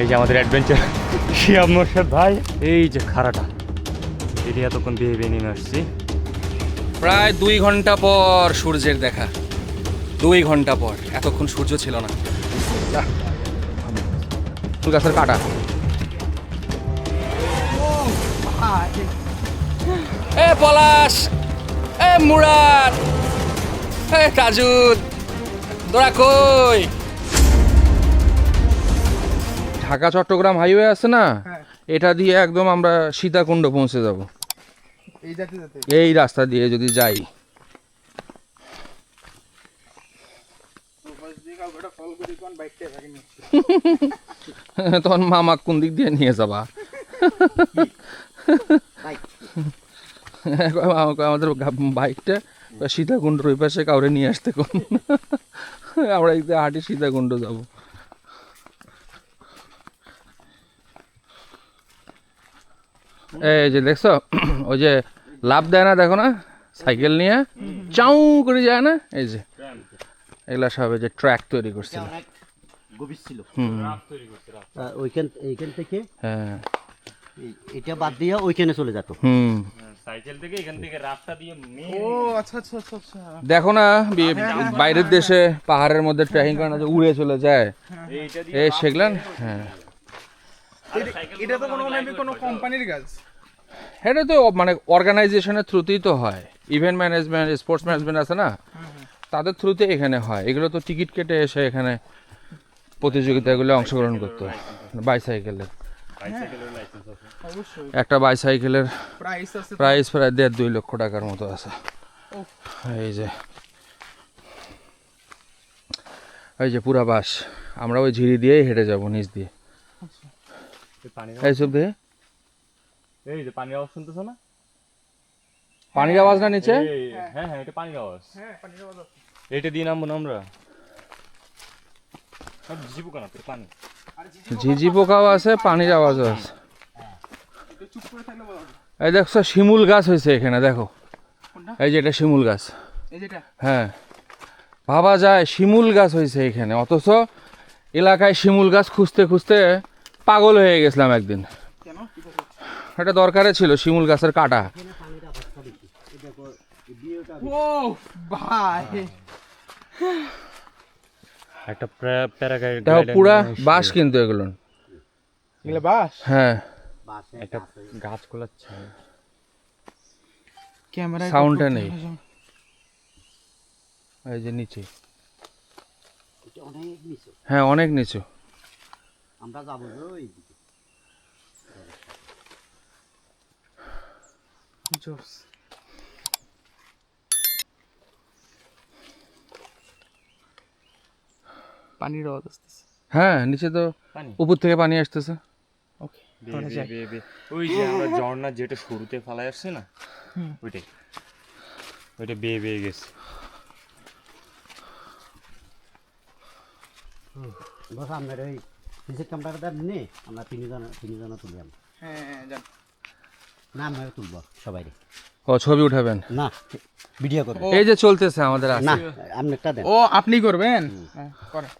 এই যে আমাদের অ্যাডভেঞ্চার শিয়াব মোর্শেদ ভাই। এই যে খাড়াটা। এটি এতক্ষণ দিয়ে বিয়ে নেমে আসছি। প্রায় দুই ঘণ্টা পর সূর্যের দেখা। দুই ঘণ্টা পর। এতক্ষণ সূর্য ছিল না। ফুল গাছের কাটা। এ পলাশ! এ মুরাদ এ কাজুদ! তোরা কই? ঢাকা চট্টগ্রাম হাইওয়ে আছে না এটা দিয়ে একদম আমরা সীতাকুণ্ড পৌঁছে যাব। এই রাস্তা দিয়ে যদি যাই। তখন মামা কোন দিক দিয়ে নিয়ে যাবা? মামা আমাদের বাইকটা সীতাকুণ্ডর ওই পাশে কাউরে নিয়ে আসতে কোন আমরা একদিন হাঁটি সীতাকুণ্ড যাব। এই যে দেখছ ওই যে লাভ দেয় না দেখো না সাইকেল নিয়ে চাউ করে যায় না এই যে। এগুলা সব এই যে ট্র্যাক তৈরি করছিল। গভীর ছিল। ওইখান এইখান থেকে হ্যাঁ। এটা বাদ দিয়ে ওইখানে চলে যেত। হুম। থেকে এখান থেকে রাস্তা দিয়ে ও আচ্ছা আচ্ছা আচ্ছা দেখো না বাইরের দেশে পাহাড়ের মধ্যে ট্রেকিং করে না উড়ে চলে যায়। এইটা এই সেগুলান হ্যাঁ। এটা- তো কোনো কোনো কোম্পানির কাজ? এটা তো মানে অর্গানাইজেশনের থ্রুতেই তো হয়। ইভেন্ট ম্যানেজমেন্ট স্পোর্টস ম্যানেজমেন্ট আছে না? তাদের থ্রুতে এখানে হয়। এগুলো তো টিকিট কেটে এসে এখানে প্রতিযোগিতাগুলো অংশগ্রহণ করতে। হয়। বাইসাইকেলের বাইসাইকেলের লাইসেন্স আছে অবশ্যই একটা বাইসাইকেলের প্রাইস আছে তো। প্রাইস প্রায় দেড় দুই লক্ষ টাকার মতো আছে। এই যে। এই যে পুরা বাস। আমরা ওই ঝিরি দিয়েই হেঁটে যাব নিচ দিয়ে। এই পানির এই সব দিয়ে? এই যে পানির আওয়াজ শুনতেছো না? পানির আওয়াজ না নিচে? হ্যাঁ হ্যাঁ এটা পানির আওয়াজ। হ্যাঁ পানির আওয়াজ আছে। এইটা দিয়ে নামবো না আমরা? সব কেন তোর পানি। ঝিঝি পোকাও আছে পানির আওয়াজও আছে। বলা হবে। এই দেখছ শিমুল গাছ হয়েছে এখানে দেখো। এই যে এটা শিমুল গাছ। হ্যাঁ। ভাবা যায় শিমুল গাছ হয়েছে এখানে। অথচ এলাকায় শিমুল গাছ খুঁজতে খুঁজতে পাগল হয়ে গেছিলাম একদিন? এটা দরকারে ছিল শিমুল গাছের কাটা। ও ভাই। একটা প্যারাগাইড দেখো পুরা বাঁশ কিন্তু এগুলো। এগুলো বাস হ্যাঁ। একটা গাছ খোলাচ্ছে ক্যামেরা Soundটা নেই। এই যে নিচে। অনেক নিচু। হ্যাঁ অনেক নিচু। আমরা যাব ওই দিকে জোস পানির আওয়াজ আসতেছে। হ্যাঁ নিচে তো উপর থেকে পানি আসতেছে। আমরা। ওই যে আমরা ঝর্ণা যেটা শুরুতে ফেলাই আসছে না ওইটাই। ওইটা বেয়ে বেয়ে গেছে। বস আপনার ওই নিয়ে আমরা তিনজন তিনজন তুললাম হ্যাঁ জান না আমরা তুলবো সবাই ও ছবি উঠাবেন? না ভিডিও করব। এই যে চলতেছে আমাদের না আপনি একটা দেন ও আপনি করবেন? হ্যাঁ, করেন।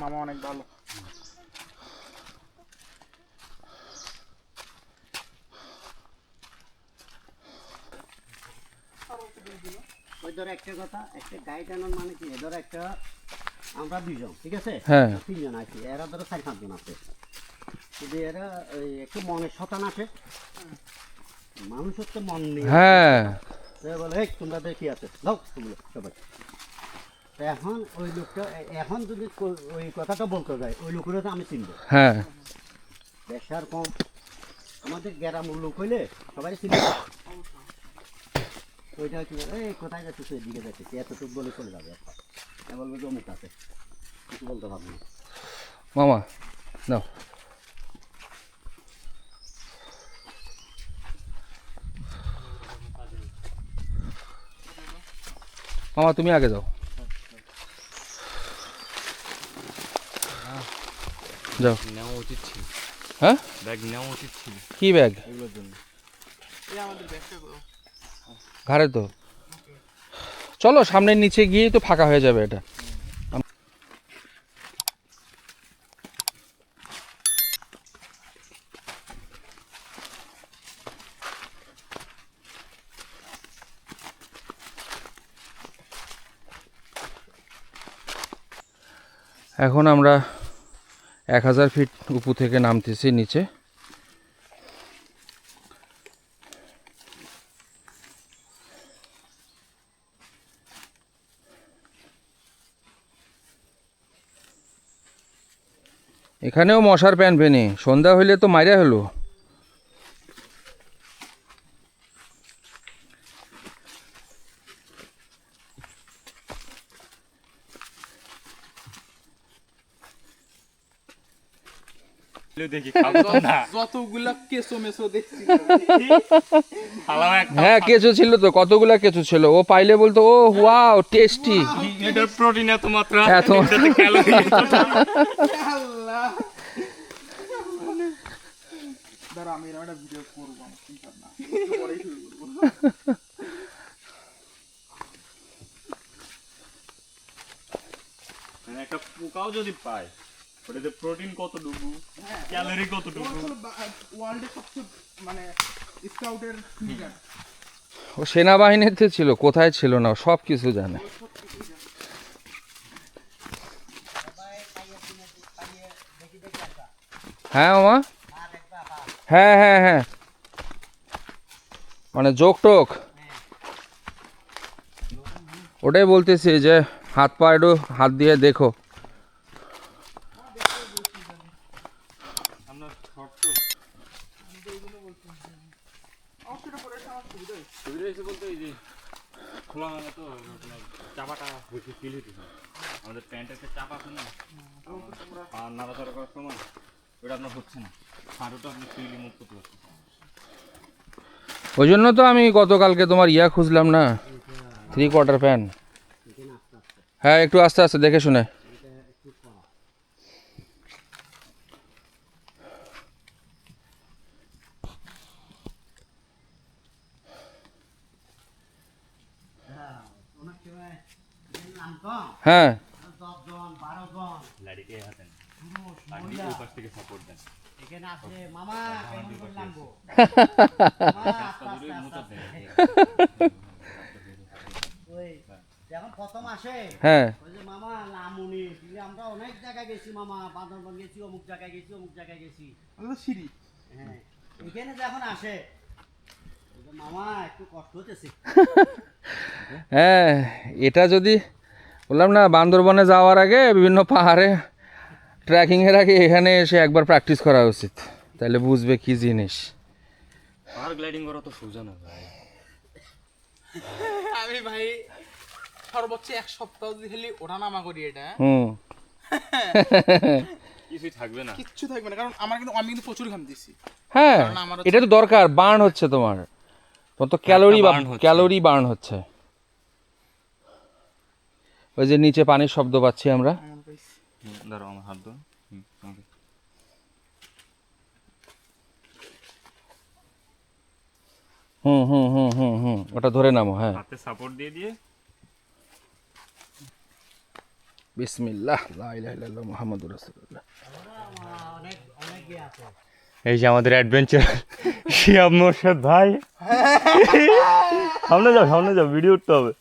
মামা অনেক ভালো। ওই ধরো একটা কথা একটা গাইড আনার মানে কি? ধরো একটা আমরা দুইজন ঠিক আছে? হ্যাঁ। তিনজন আছি এরা ধরো চার পাঁচজন আছে। কিন্তু এরা ওই একটু মনের শতান আছে মানুষের তো মন নেই হ্যাঁ। সে বলে এই তোমরা দেখি আছে দাও তোমরা সবাই। এখন ওই লোকটা এখন যদি ওই কথাটা বলতে যায় ওই লোকেরা তো আমি চিনবো। হ্যাঁ। বেশার কম। আমাদের গ্রামের লোক হইলে সবাই চিনবে। ওইটা কি বলে, এই কোথায় যাচ্ছিস? এদিকে যাচ্ছিস। এতটুকু বলে চলে যাবে বলবে যে অমুক আছে কিছু। বলতে পারব মামা নাও। মামা তুমি আগে যাও। যাও। নেওয়া উচিত ছিল। হ্যাঁ? ব্যাগ নেওয়া উচিত ছিল। কি ব্যাগ? এগুলোর জন্য। এই আমাদের ব্যাগটা ঘাড়ে তো। চলো, সামনের নিচে গিয়েই তো ফাঁকা হয়ে যাবে এটা। এখন আমরা এক হাজার ফিট উপর থেকে নামতেছি নিচে। এখানেও মশার প্যান পেনি সন্ধ্যা হইলে তো মাইরা হলো। হ্যাঁ কেঁচো ছিল তো কতগুলা কেঁচো ছিল? ও পাইলে বলতো ও ওয়াও টেস্টি। এটার প্রোটিন এত মাত্রা। এত। এটাতে ক্যালোরি এতটা আল্লাহ দাঁড়া আমি এরকম একটা ভিডিও করব আমার চিন্তা না পরেই শুরু করব। মানে একটা পোকাও যদি পায় ওটাতে প্রোটিন কতটুকু ক্যালোরি কতটুকু ওয়ার্ল্ডের সবচেয়ে মানে স্কাউটের লিডার ও সেনাবাহিনীতে ছিল কোথায় ছিল না সব কিছু জানে। হ্যাঁ মামা হ্যাঁ হ্যাঁ হ্যাঁ। মানে যোগ টোক ওটাই বলতেছি যে হাত পা একটু হাত দিয়ে দেখো। আমাদের প্যান্টের চাপ আছে না আর নাড়াচাড়া করার সময় ওটা আপনার হচ্ছে না। হাঁটুটা আপনি ফিলি মুভ করতে পারছেন। ওই জন্য তো আমি গতকালকে তোমার ইয়া খুঁজলাম না। থ্রি কোয়ার্টার প্যান্ট হ্যাঁ একটু আস্তে আস্তে দেখে শুনে। হ্যাঁ। দশজন বারো জন লাড়িকে হাতেন পুরুষ আর মহিলা পাশ থেকে সাপোর্ট দেন এখানে আছে। মামা কেমন করলাম গো দূরে মোটা দেন ওই যখন প্রথম আসে হ্যাঁ। ওই যে মামা নামুনি আমরা অনেক জায়গায় গেছি মামা বান্দরবন গেছি অমুক জায়গায় গেছি অমুক জায়গায় গেছি। সিঁড়ি। হ্যাঁ এখানে যখন আসে মামা একটু কষ্ট হতেছে হ্যাঁ এটা যদি বললাম না বান্দরবনে যাওয়ার আগে বিভিন্ন পাহাড়ে ট্রেকিংয়ের আগে এখানে এসে একবার প্র্যাকটিস করা উচিত। তাহলে বুঝবে কি জিনিস। পাহাড় গ্লাইডিং করা তো সোজা না ভাই। আমি ভাই সর্বোচ্চ এক সপ্তাহ যদি খালি ওঠা নামা করি এটা। হুম। কিছুই থাকবে না। কিচ্ছু থাকবে না কারণ আমার কিন্তু আমি কিন্তু প্রচুর ঘাম দিছি হ্যাঁ কারণ আমার হচ্ছে- এটা তো দরকার বার্ন হচ্ছে তোমার। তোমার তো ক্যালোরি burn হচ্ছে। ক্যালোরি বার্ন হচ্ছে। ওই যে নিচে পানির শব্দ পাচ্ছি আমরা। দাঁড়াও আমার হাত দাও হুম, আমাকে। হুম হুম হুম হুম হুম ওটা ধরে নামো হ্যাঁ। হাতে সাপোর্ট দিয়ে দিয়ে। বিসমিল্লাহ লা ইলাহা ইল্লাল্লাহ মুহাম্মাদুর রাসূলুল্লাহ। অনেক অনেক আছে এই যে আমাদের অ্যাডভেঞ্চার শিয়াব মোর্শেদ ভাই। সামনে যাও সামনে যাও ভিডিও উঠতে হবে।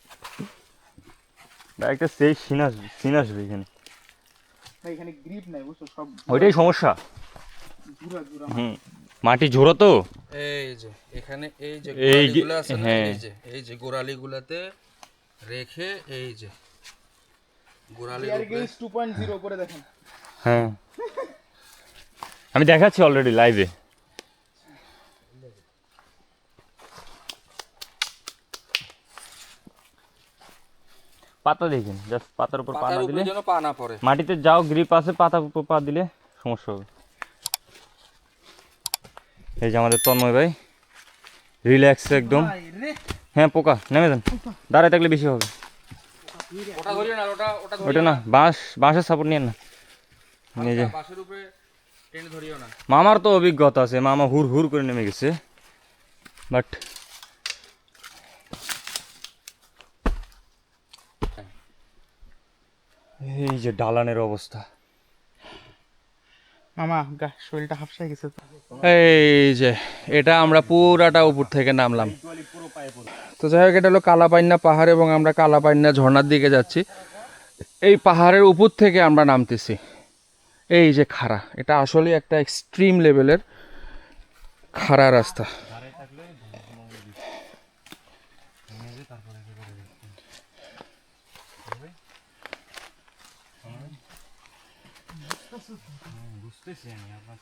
একটা সেই সিন আসবে সিন আসবে এখানে। ভাই এখানে গ্রিপ নাই বুঝছ? সব ওইটাই সমস্যা। হুম মাটি ঝোড়ো তো? এই যে এখানে এই যে এই যে- গোড়ালিগুলো আছে হ্যাঁ। এই যে এই যে গোড়ালিগুলাতে রেখে এই যে গোড়ালি air gauge two point zero করে দেখেন। হ্যাঁ। আমি দেখাচ্ছি অলরেডি লাইভে পাতা দেখেন জাস্ট পাতার উপর পা না দিলে যেন পা না পড়ে। মাটিতে যাও গ্রিপ আছে পাতার উপর পা দিলে সমস্যা হবে। এই যে আমাদের তন্ময় ভাই রিল্যাক্স একদম। হ্যাঁ পোকা নেমে যান। দাঁড়ায় থাকলে বেশি হবে। ওটা না ওটা ওটা ওটা না বাঁশ বাঁশের সাপোর্ট নিয়ে না। এই যে। বাঁশের উপরে টেনে ধরিও না মামার তো অভিজ্ঞতা আছে মামা হুর হুর করে নেমে গেছে। বাট এই যে ডালানের অবস্থা। মামা গা শরীরটা হাফসায় গেছে এই যে এটা আমরা পুরাটা উপর থেকে নামলাম। তো যাই হোক এটা হলো কালাপাইন্না পাহাড় এবং আমরা কালাপাইন্না ঝর্ণার দিকে যাচ্ছি। এই পাহাড়ের উপর থেকে আমরা নামতেছি। এই যে খাড়া এটা আসলে একটা এক্সট্রিম লেভেলের খাড়া রাস্তা। বুঝতেছি আমি আপনার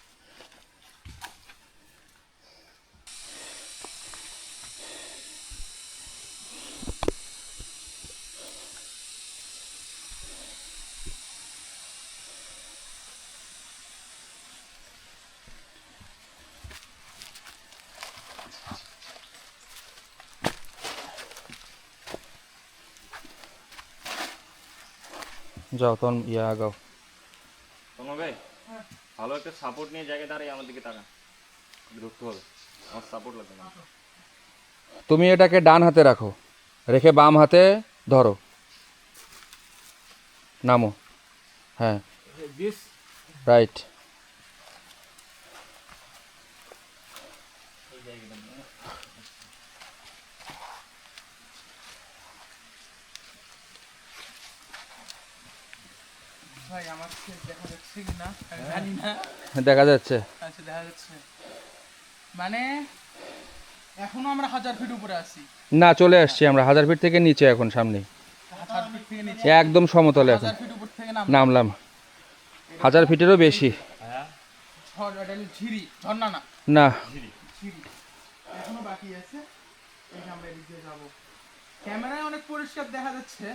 যাও তখন ইয়া আগাও তোমার ভাই ভালো একটা সাপোর্ট নিয়ে জায়গায় দাঁড়িয়ে আমার দিকে তাকা ধরতে হবে। আমার সাপোর্ট লাগবে না। তুমি এটাকে ডান হাতে রাখো। রেখে বাম হাতে ধরো। নামো। হ্যাঁ। রাইট ভাই আমার দেখা যাচ্ছে কি না? জানি না। দেখা যাচ্ছে। আচ্ছা দেখা যাচ্ছে। মানে এখনও আমরা হাজার ফিট উপরে আছি। না চলে আসছি আমরা। হাজার ফিট থেকে নিচে এখন সামনে একদম সমতলে এখন। নামলাম। হাজার ফিটেরও বেশি। না। না। এখনও বাকি আছে। আমরা ক্যামেরায় অনেক পরিষ্কার দেখা যাচ্ছে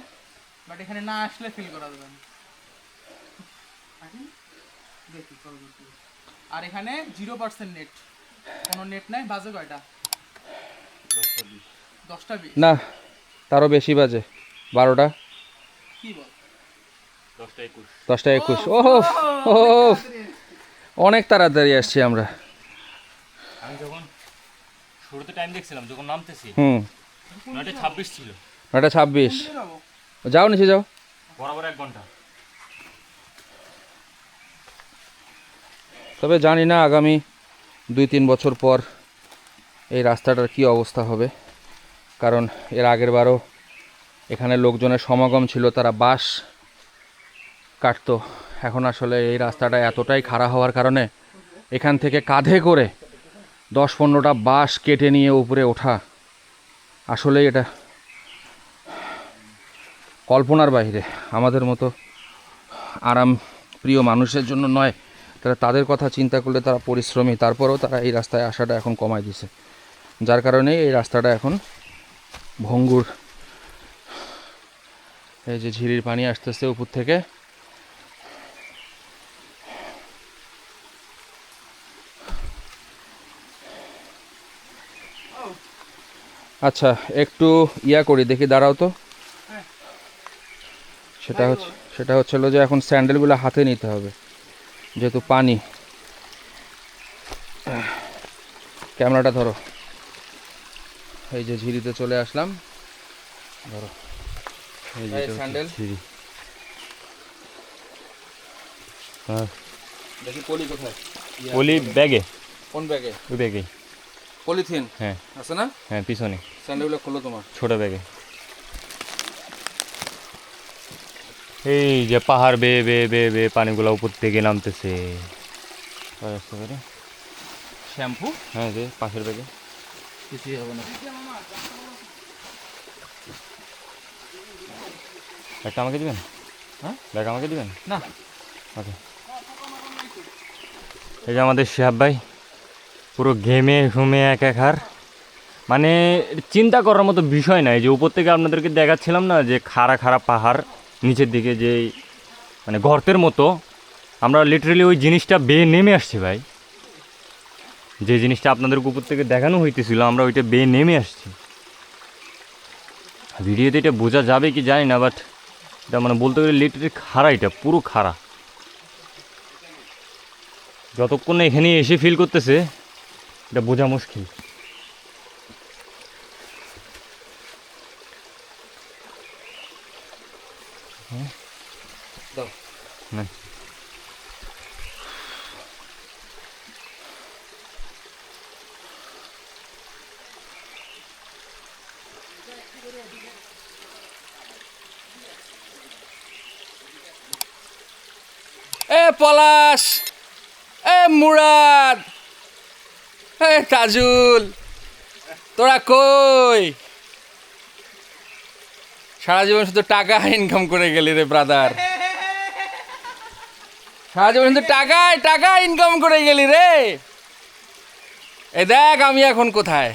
বাট এখানে না আসলে ফিল করা যাবে দেখি আর এখানে জিরো পার্সেন্ট নেট কোনো নেট নাই? বাজে কয়টা? দশটা বিশ। না তারও বেশি বাজে। বারোটা? কি বল? দশটা একুশ। দশটা একুশ। ও ও অনেক তাড়াতাড়ি আসছি। আমরা। আমি যখন শুরুতে টাইম দেখছিলাম যখন নামতেছি হুম। নয়টা ছাব্বিশ ছিল। নটা ছাব্বিশ। যাও নিচে যাও। বরাবর এক ঘণ্টা। তবে জানি না আগামী দুই তিন বছর পর এই রাস্তাটার কি অবস্থা হবে। কারণ এর আগের বারও এখানে লোকজনের সমাগম ছিল, তারা বাঁশ কাটতো। এখন আসলে এই রাস্তাটা এতটাই খাড়া হওয়ার কারণে এখান থেকে কাঁধে করে দশ পনেরোটা বাঁশ কেটে নিয়ে উপরে ওঠা আসলে এটা কল্পনার বাইরে। আমাদের মতো আরাম প্রিয় মানুষের জন্য নয় তারা তাদের কথা চিন্তা করলে তারা পরিশ্রমী। তারপরেও তারা এই রাস্তায় আসাটা এখন কমায় দিছে যার কারণে এই রাস্তাটা এখন ভঙ্গুর। এই যে ঝিরির পানি আসতেছে উপর থেকে। আচ্ছা একটু ইয়া করি, দেখি দাঁড়াও তো। সেটা হচ্ছে সেটা হচ্ছে হলো যে এখন স্যান্ডেলগুলো হাতে নিতে হবে। যেহেতু পানি। ক্যামেরাটা ধরো। এই যে ঝিরিতে চলে আসলাম। ধরো। এই স্যান্ডেল। দেখি পলি কোথায়? ওলি ব্যাগে। কোন ব্যাগে? ওই ব্যাগে পলিথিন? হ্যাঁ। আছে না? হ্যাঁ পিছনে। স্যান্ডেলগুলো খোলো তোমার। ছোট ব্যাগে। এই যে পাহাড় বেয়ে বেয়ে বেয়ে বেয়ে পানিগুলো উপর থেকে নামতেছে। শ্যাম্পু? হ্যাঁ যে পাশের ব্যাগে। কিছুই হবে না। একটা আমাকে দিবেন? হ্যাঁ? ব্যাগ আমাকে দিবেন? না। ওকে। এই যে আমাদের শিহাব ভাই পুরো ঘেমে ঘুমে এক এক হার। মানে চিন্তা করার মতো বিষয় নাই যে উপর থেকে আপনাদেরকে দেখাচ্ছিলাম না যে খাড়া খাড়া পাহাড়। নিচের দিকে যে মানে গর্তের মতো, আমরা লিটারেলি ওই জিনিসটা বেয়ে নেমে আসছি ভাই। যে জিনিসটা আপনাদের উপর থেকে দেখানো হইতেছিল, আমরা ওইটা বেয়ে নেমে আসছি। ভিডিওতে এটা বোঝা যাবে কি জানি না বাট এটা মানে বলতে গেলে লিটারেলি খাড়া এটা, পুরো খাড়া। যতক্ষণ এখানে এসে ফিল করতেছে, এটা বোঝা মুশকিল। এ পলাশ, এ মুরাদ, এ তাজুল, তোরা কই? সারা জীবন শুধু টাকা ইনকাম করে গেলি রে ব্রাদার সারা জীবন শুধু টাকায় টাকা ইনকাম করে গেলি রে। এ দেখ আমি এখন কোথায়।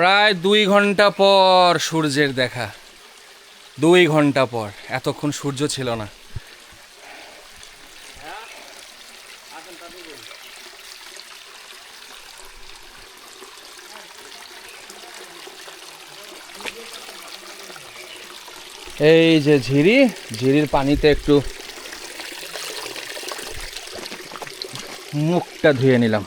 প্রায় দুই ঘণ্টা পর সূর্যের দেখা। দুই ঘণ্টা পর। এতক্ষণ সূর্য ছিল না। এই যে ঝিরি, ঝিরির পানিতে একটু মুখটা ধুয়ে নিলাম।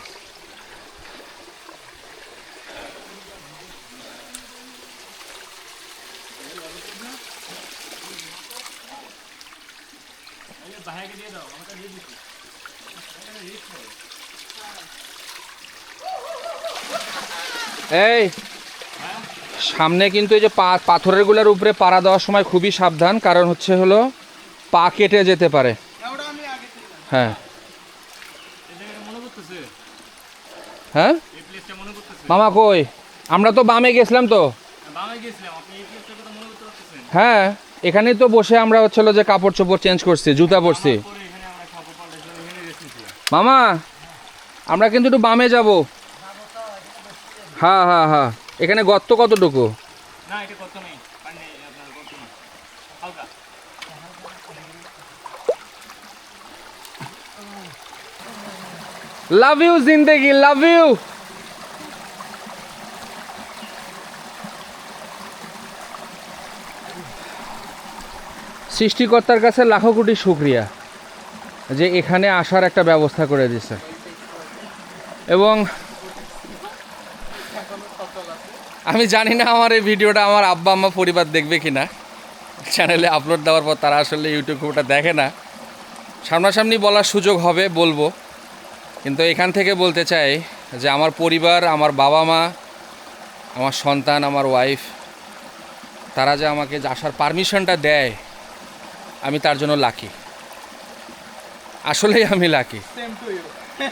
এই, সামনে কিন্তু এই যে পাথরেরগুলার উপরে পাড়া দেওয়ার সময় খুবই সাবধান, কারণ হচ্ছে হলো পা কেটে যেতে পারে। হ্যাঁ। হ্যাঁ? মামা কই? আমরা তো বামে গেছিলাম তো। হ্যাঁ এখানেই তো বসে আমরা হচ্ছিল যে কাপড় চোপড় চেঞ্জ করছি, জুতা পরছি। এখানে এখানে মামা, আমরা কিন্তু একটু বামে যাব। হ্যাঁ হ্যাঁ হ্যাঁ এখানে গর্ত কতটুকু? না এটা নেই। হালকা। Love you Zindagi love you সৃষ্টিকর্তার কাছে লাখো কোটি শুক্রিয়া যে এখানে আসার একটা ব্যবস্থা করে দিছে এবং আমি জানি না আমার এই ভিডিওটা আমার আব্বা আম্মা পরিবার দেখবে কি না চ্যানেলে আপলোড দেওয়ার পর তারা আসলে ইউটিউব খুব একটা দেখে না। সামনাসামনি বলার সুযোগ হবে বলব। কিন্তু এখান থেকে বলতে চাই যে আমার পরিবার আমার বাবা মা আমার সন্তান আমার ওয়াইফ তারা যে আমাকে আসার পারমিশনটা দেয় আমি তার জন্য লাকি আসলেই আমি লাকি.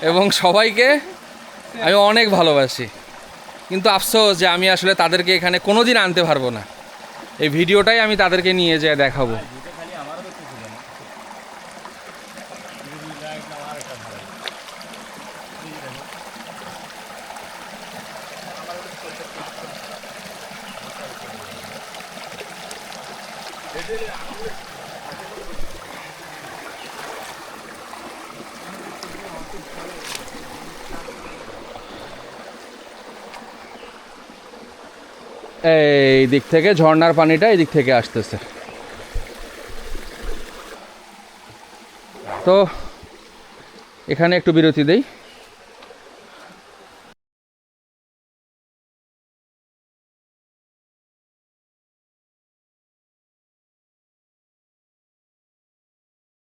এবং সবাইকে আমি অনেক ভালোবাসি। কিন্তু আফসোস যে আমি আসলে তাদেরকে এখানে কোনো দিন আনতে পারব না। এই ভিডিওটাই আমি তাদেরকে নিয়ে যেয়ে দেখাবো। খালি আমারও দেখতে ছিল না আমার একটা ভালো এই দিক থেকে ঝর্নার পানিটা এই দিক থেকে আসতেছে। তো এখানে একটু বিরতি দেই।